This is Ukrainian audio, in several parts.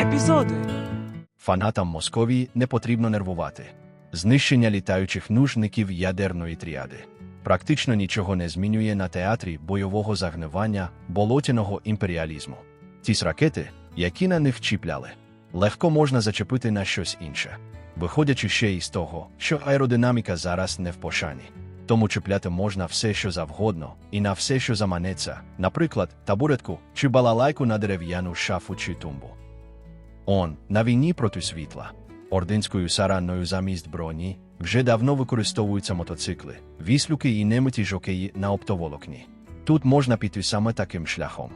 Епізоди. Фанатам Московії не потрібно нервувати. Знищення літаючих нужників ядерної тріади практично нічого не змінює на театрі бойового загнивання болотяного імперіалізму. Ті ж ракети, які на них чіпляли, легко можна зачепити на щось інше, виходячи ще із того, що аеродинаміка зараз не в пошані. Тому чіпляти можна все, що завгодно, і на все, що заманеться, наприклад, табуретку чи балалайку на дерев'яну шафу чи тумбу. Он, на війні проти світла, ординською саранною замість броні, вже давно використовуються мотоцикли, віслюки і немиті жокеї на оптоволокні. Тут можна піти саме таким шляхом.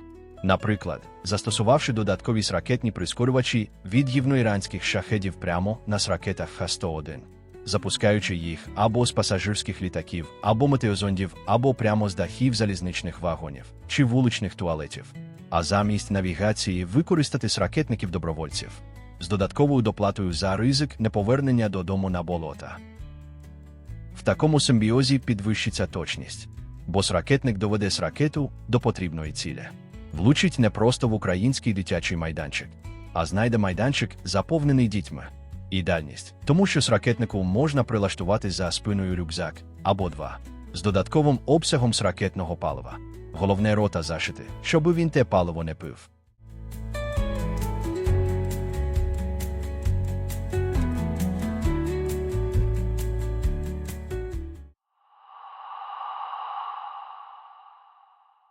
Наприклад, застосувавши додаткові ракетні прискорювачі від гівноіранських шахедів прямо на ракетах Х-101, запускаючи їх або з пасажирських літаків, або метеозондів, або прямо з дахів залізничних вагонів чи вуличних туалетів а замість навігації використати з ракетників добровольців з додатковою доплатою за ризик неповернення додому на болота. В такому симбіозі підвищиться точність, бо ракетник доведе з ракету до потрібної цілі. Влучить не просто в український дитячий майданчик, а знайде майданчик, заповнений дітьми. І дальність, тому що з ракетнику можна прилаштувати за спиною рюкзак або два з додатковим обсягом з ракетного палива. Головне рота зашити, щоби він те паливо не пив.